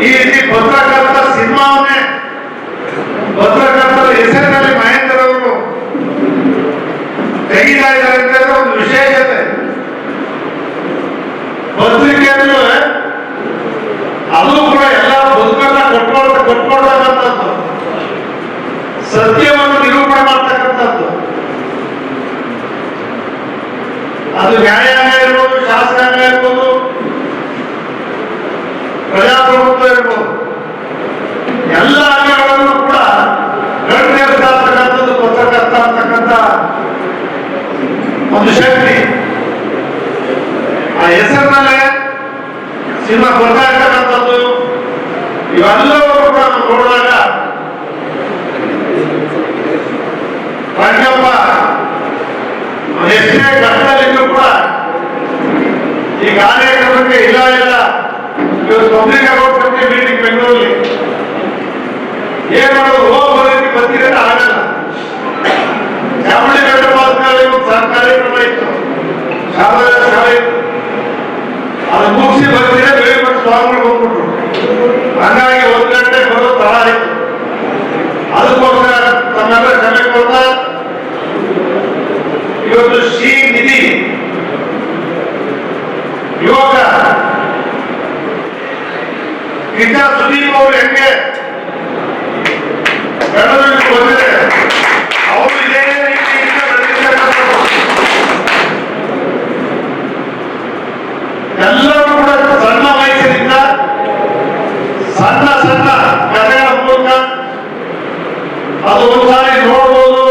ಈ ರೀತಿ ಭದ್ರಕರ್ತ ಸಿನಿಮಾವನ್ನೇ ಭದ್ರಕರ್ತದ ಹೆಸರಿನಲ್ಲಿ ಮಹೇಂದ್ರ ಅವರು ತೆಗಿತಾ ಒಂದು ಶಕ್ತಿ. ಆ ಹೆಸರಿನಲ್ಲೇ ಸಿನಿಮಾ ಬರ್ತಾ ಇರ್ತಕ್ಕಂಥದ್ದು. ಇವೆಲ್ಲವೂ ಕೂಡ ನೋಡಿದಾಗ ರಂಗಪ್ಪ ಎಷ್ಟೇ ಕೂಡ ಈ ಕಾರ್ಯಕ್ರಮಕ್ಕೆ ಇಲ್ಲ ಇಲ್ಲ, ಇವರು ಕಿಚ್ಚ ಸುದೀಪ್ ಅವರು ಹೆಂಗೆ ಬೆಳವಣಿಗೆ ಅವರು ಇದೇ ರೀತಿಯಿಂದ. ಎಲ್ಲರೂ ಕೂಡ ಸಣ್ಣ ವಯಸ್ಸಿನಿಂದ ಸಣ್ಣ ಸಣ್ಣ ಕಥೆಗಳ ಮೂಲಕ ಅದು ಒಂದ್ಸಾರಿ ನೋಡ್ಬೋದು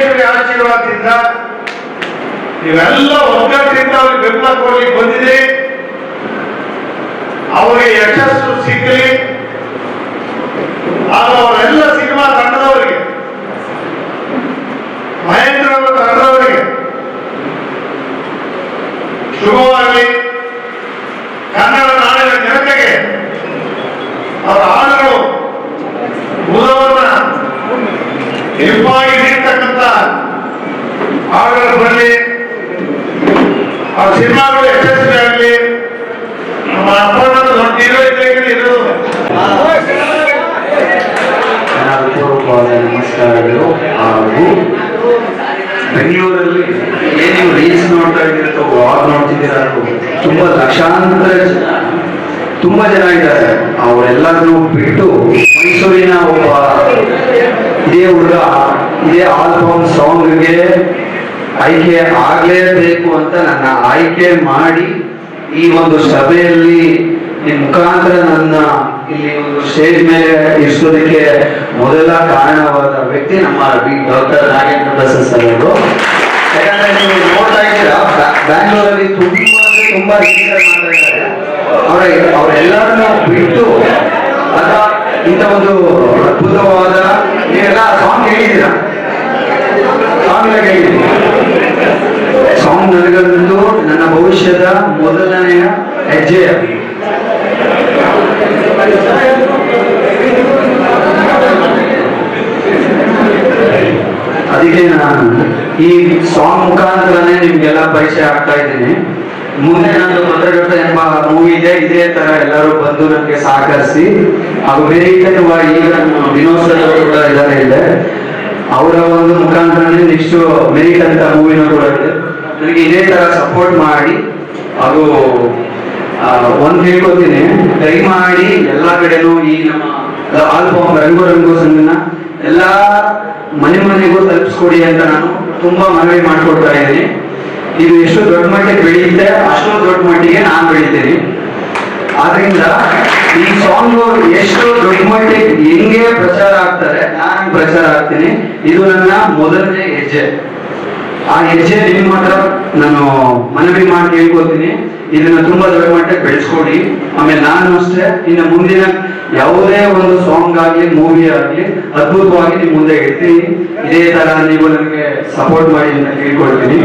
ಚಾಮುಂಡೇಶ್ವರಿ ಆಶೀರ್ವಾದದಿಂದ ಇವೆಲ್ಲ ಒಗ್ಗಟ್ಟಿನಿಂದ ಅವ್ರಿಗೆ ಬೆಂಬಲ ಕೊಡ್ಲಿಕ್ಕೆ ಬಂದಿದೆ ಅವರಿಗೆ ಯಶಸ್ಸು ಸಿಗಲಿ. ಆ ಸಿನಿಮಾಗಳು ಯಶಸ್ವಿ ಆಗಲಿ ನಮ್ಮ ಅಪ್ಪ ದೊಡ್ಡ ಹೀರೋ ಇದ್ದಂಗೆ ನಮಸ್ಕಾರಗಳು. ಹಾಗೂ ಬೆಂಗಳೂರಲ್ಲಿ ಏನ್ ರೀಲ್ಸ್ ನೋಡ್ತಾ ಇದ್ದೀರಾ ಅಥವಾ ಬ್ಲಾಗ್ ನೋಡ್ತಿದ್ದೀರಾ ತುಂಬಾ ಲಕ್ಷಾಂತರ ತುಂಬಾ ಜನ ಇದ್ದಾರೆ. ಅವರೆಲ್ಲರನ್ನು ಬಿಟ್ಟು ಮೈಸೂರಿನ ಒಬ್ಬ ಇದೇ ಹುಡುಗ, ಇದೇ ಆಲ್ಬಮ್ ಸಾಂಗ್ಗೆ ಆಯ್ಕೆ ಆಗ್ಲೇಬೇಕು ಅಂತ ನನ್ನ ಆಯ್ಕೆ ಮಾಡಿ ಈ ಒಂದು ಸಭೆಯಲ್ಲಿ ಈ ಮುಖಾಂತರ ನನ್ನ ಇಲ್ಲಿ ಒಂದು ಸ್ಟೇಜ್ ಮೇಲೆ ಇರಿಸೋದಕ್ಕೆ ಮೊದಲ ಕಾರಣವಾದ ವ್ಯಕ್ತಿ ನಮ್ಮ ಡಾಕ್ಟರ್ ನಾಗೇಂದ್ರ ಪ್ರಸಾದ್ ಸರ್ ಅವರು. ಯಾಕಂದ್ರೆ ನೀವು ನೋಡ್ತಾ ಇದ್ದೀರಾ, ಬ್ಯಾ- ಬ್ಯಾಂಗ್ಳೂರಲ್ಲಿ ತುಂಬಾ ತುಂಬಾ ರೀತಿಯಲ್ಲಿ ಮಾಡ್ತಾ ಇದ್ದಾರೆ. ಅವರ ಬಿಟ್ಟು ಅಥವಾ ಇಂಥ ಒಂದು ಅದ್ಭುತವಾದ ನೀವೆಲ್ಲ ಸಾಂಗ್ ಹೇಳಿದ್ದೀರಾ? ಸಾಂಗ್ ಎಲ್ಲ ಕೇಳಿದ್ದೀರಿ ಸಾಂಗ್ ನನಗಂತೂ ನನ್ನ ಭವಿಷ್ಯದ ಮೊದಲನೆಯ ಹೆಜ್ಜೆ ಅದಕ್ಕೆ ನಾನು ಈ ಸಾಂಗ್ ಮುಖಾಂತರನೇ ನಿಮ್ಗೆಲ್ಲ ಪರಿಚಯ ಆಗ್ತಾ ಇದ್ದೀನಿ. ಮುಂದೆ ನಾನು ಪತ್ರಕರ್ತ ಎಂಬ ಮೂವಿ ಇದೆ, ಇದೇ ತರ ಎಲ್ಲರೂ ಬಂದು ನನಗೆ ಸಹಕರಿಸಿ. ಹಾಗೂ ಬೇರೆ ಈಗ ವಿನೋದ್ ಕೂಡ ಇದ್ದಾರೆ. ಇದೆ ಅವರ ಒಂದು ಮುಖಾಂತರನೇ ನೆಕ್ಸ್ಟ್ ಮೆರಿಟ್ ಅಂತ ಮೂವಿನೂ ಕೂಡ ಇದೆ. ನನಗೆ ಇದೇ ಥರ ಸಪೋರ್ಟ್ ಮಾಡಿ, ಅದು ಒಂದು ಹೇಳ್ಕೊತೀನಿ. ಮಾಡಿ ಎಲ್ಲ ಕಡೆನೂ ಈ ನಮ್ಮ ಆಲ್ಬಮ್ ರಂಗು ರಂಗು ಸಂಘನ ಎಲ್ಲ ಮನೆ ಮನೆಗೂ ತಲುಪಿಸ್ಕೊಡಿ ಅಂತ ನಾನು ತುಂಬಾ ಮನವಿ ಮಾಡ್ಕೊಡ್ತಾ ಇದ್ದೀನಿ. ಇದು ಎಷ್ಟು ದೊಡ್ಡ ಮಟ್ಟಿಗೆ ಬೆಳೆಯುತ್ತೆ, ಅಷ್ಟು ದೊಡ್ಡ ಮಟ್ಟಿಗೆ ನಾನು ಬೆಳಿತೀನಿ ಆದ್ರಿಂದ ಈ ಸಾಂಗ್ ಎಷ್ಟು ದೊಡ್ಡ ಮಟ್ಟಿಗೆ ಹೆಂಗೆ ಪ್ರಚಾರ ಆಗ್ತಾರೆ ನಾನು ಪ್ರಚಾರ ಆಗ್ತೀನಿ. ಇದು ನನ್ನ ಮೊದಲನೇ ಹೆಜ್ಜೆ. ಆ ಹೆಜ್ಜೆ ನಿಮ್ಮ ಮಾತ್ರ ನಾನು ಮನವಿ ಮಾಡಿ ಕೇಳ್ಕೊತೀನಿ ಇದನ್ನ ತುಂಬಾ ದೊಡ್ಡ ಮಟ್ಟಕ್ಕೆ ಬೆಳೆಸ್ಕೊಡಿ. ಆಮೇಲೆ ನಾನು ಅಷ್ಟೇ, ಇನ್ನು ಮುಂದಿನ ಯಾವುದೇ ಒಂದು ಸಾಂಗ್ ಆಗ್ಲಿ ಮೂವಿ ಆಗ್ಲಿ, ಅದ್ಭುತವಾಗಿ ನಿಮ್ಮ ಮುಂದೆ ಇಡ್ತೀನಿ. ಇದೇ ತರ ನೀವು ನನಗೆ ಸಪೋರ್ಟ್ ಮಾಡಿ ಅಂತ ಕೇಳ್ಕೊಳ್ತೀನಿ